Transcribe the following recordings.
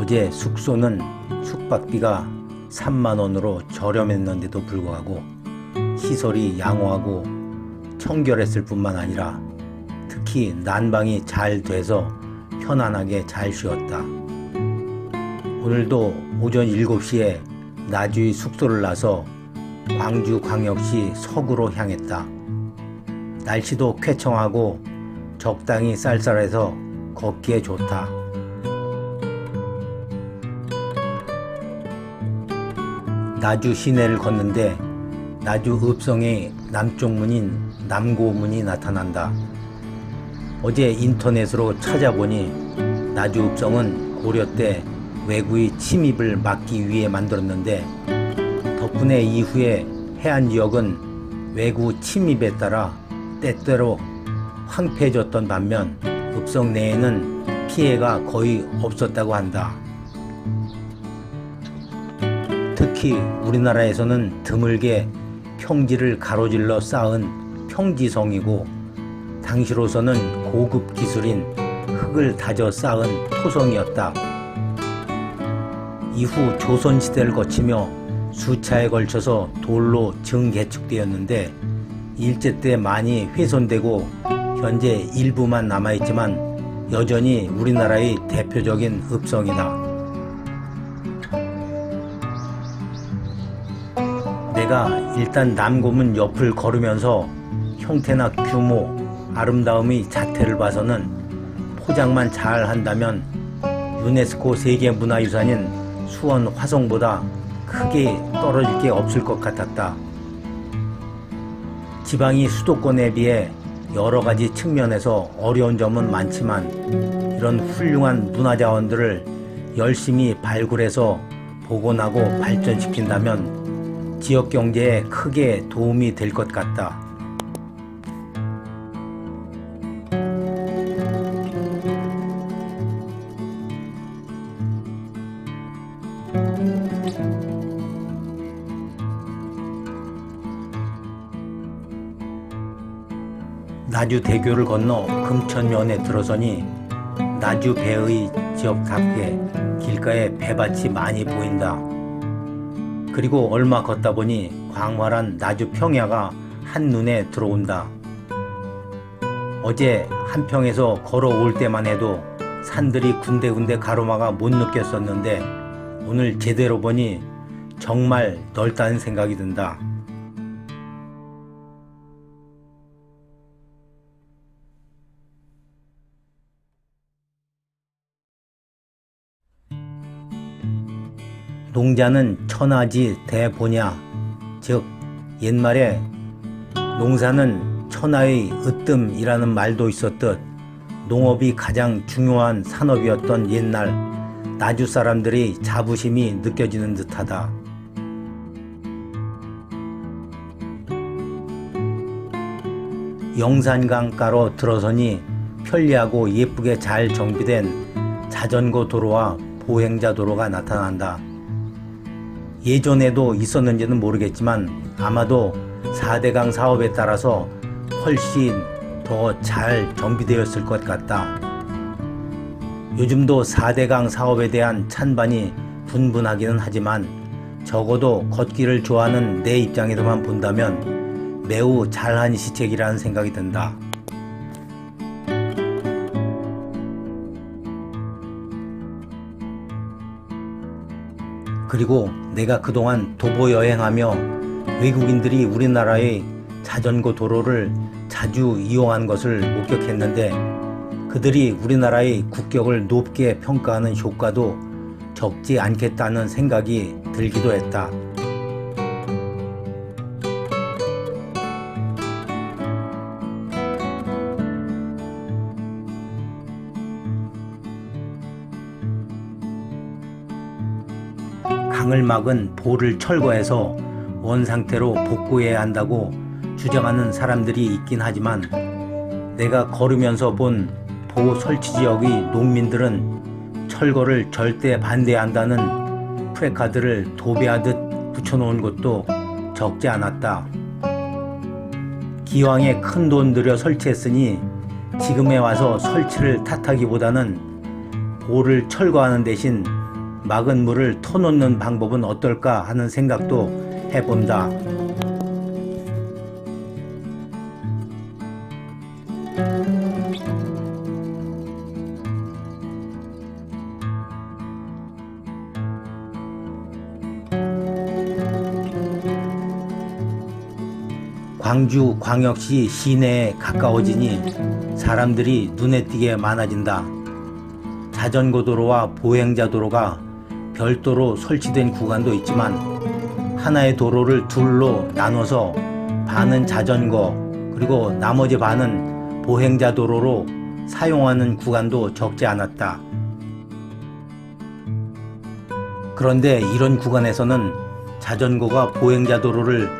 어제 숙소는 숙박비가 3만 원으로 저렴했는데도 불구하고 시설이 양호하고 청결했을 뿐만 아니라 특히 난방이 잘 돼서 편안하게 잘 쉬었다. 오늘도 오전 7시에 나주의 숙소를 나서 광주광역시 서구로 향했다. 날씨도 쾌청하고 적당히 쌀쌀해서 걷기에 좋다. 나주 시내를 걷는데 나주 읍성의 남쪽 문인 남고문이 나타난다. 어제 인터넷으로 찾아보니 나주 읍성은 고려 때 외구의 침입을 막기 위해 만들었는데 덕분에 이후에 해안 지역은 외구 침입에 따라 때때로 황폐해졌던 반면 읍성 내에는 피해가 거의 없었다고 한다. 특히 우리나라에서는 드물게 평지를 가로질러 쌓은 평지성이고 당시로서는 고급 기술인 흙을 다져 쌓은 토성이었다. 이후 조선시대를 거치며 수차에 걸쳐서 돌로 증개축되었는데 일제 때 많이 훼손되고 현재 일부만 남아있지만 여전히 우리나라의 대표적인 읍성이다. 내가 일단 남고문 옆을 걸으면서 형태나 규모, 아름다움의 자태를 봐서는 포장만 잘 한다면 유네스코 세계문화유산인 수원 화성보다 크게 떨어질 게 없을 것 같았다. 지방이 수도권에 비해 여러 가지 측면에서 어려운 점은 많지만 이런 훌륭한 문화 자원들을 열심히 발굴해서 복원하고 발전시킨다면 지역 경제에 크게 도움이 될 것 같다. 나주 대교를 건너 금천면에 들어서니 나주 배의 지역답게 길가에 배밭이 많이 보인다. 그리고 얼마 걷다 보니 광활한 나주 평야가 한눈에 들어온다. 어제 한평에서 걸어올 때만 해도 산들이 군데군데 가로막아 못 느꼈었는데 오늘 제대로 보니 정말 넓다는 생각이 든다. 농자는 천하지 대보냐 즉 옛말에 농사는 천하의 으뜸이라는 말도 있었듯 농업이 가장 중요한 산업이었던 옛날 나주 사람들의 자부심이 느껴지는 듯하다. 영산강가로 들어서니 편리하고 예쁘게 잘 정비된 자전거 도로와 보행자 도로가 나타난다. 예전에도 있었는지는 모르겠지만 아마도 4대강 사업에 따라서 훨씬 더 잘 정비되었을 것 같다. 요즘도 4대강 사업에 대한 찬반이 분분하기는 하지만 적어도 걷기를 좋아하는 내 입장에서만 본다면 매우 잘한 시책이라는 생각이 든다. 그리고 내가 그동안 도보 여행하며 외국인들이 우리나라의 자전거 도로를 자주 이용한 것을 목격했는데 그들이 우리나라의 국격을 높게 평가하는 효과도 적지 않겠다는 생각이 들기도 했다. 강을 막은 보를 철거해서 원 상태로 복구해야 한다고 주장하는 사람들이 있긴 하지만 내가 걸으면서 본보 설치 지역의 농민들은 철거를 절대 반대한다는 프레카드를 도배하듯 붙여놓은 것도 적지 않았다. 기왕에 큰 돈 들여 설치했으니 지금에 와서 설치를 탓하기보다는 보를 철거하는 대신 막은 물을 터놓는 방법은 어떨까 하는 생각도 해본다. 광주 광역시 시내에 가까워지니 사람들이 눈에 띄게 많아진다. 자전거 도로와 보행자 도로가 별도로 설치된 구간도 있지만 하나의 도로를 둘로 나눠서 반은 자전거 그리고 나머지 반은 보행자 도로로 사용하는 구간도 적지 않았다. 그런데 이런 구간에서는 자전거가 보행자 도로를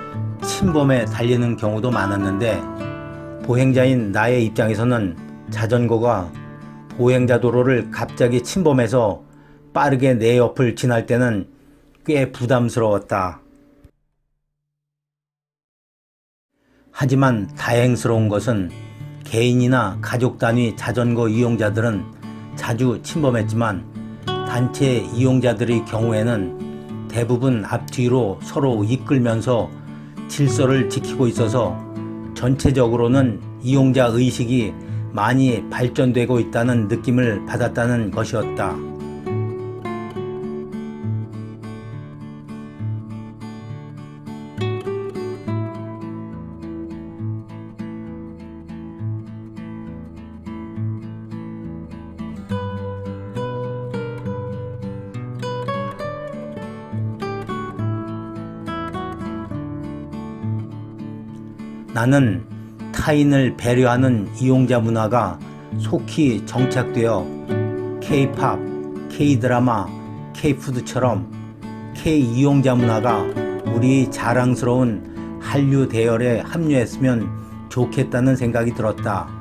침범해 달리는 경우도 많았는데 보행자인 나의 입장에서는 자전거가 보행자 도로를 갑자기 침범해서 빠르게 내 옆을 지날 때는 꽤 부담스러웠다. 하지만 다행스러운 것은 개인이나 가족 단위 자전거 이용자들은 자주 침범했지만 단체 이용자들의 경우에는 대부분 앞뒤로 서로 이끌면서 질서를 지키고 있어서 전체적으로는 이용자 의식이 많이 발전되고 있다는 느낌을 받았다는 것이었다. 나는 타인을 배려하는 이용자 문화가 속히 정착되어 K-팝, K-드라마, K-푸드처럼 K-이용자 문화가 우리 자랑스러운 한류 대열에 합류했으면 좋겠다는 생각이 들었다.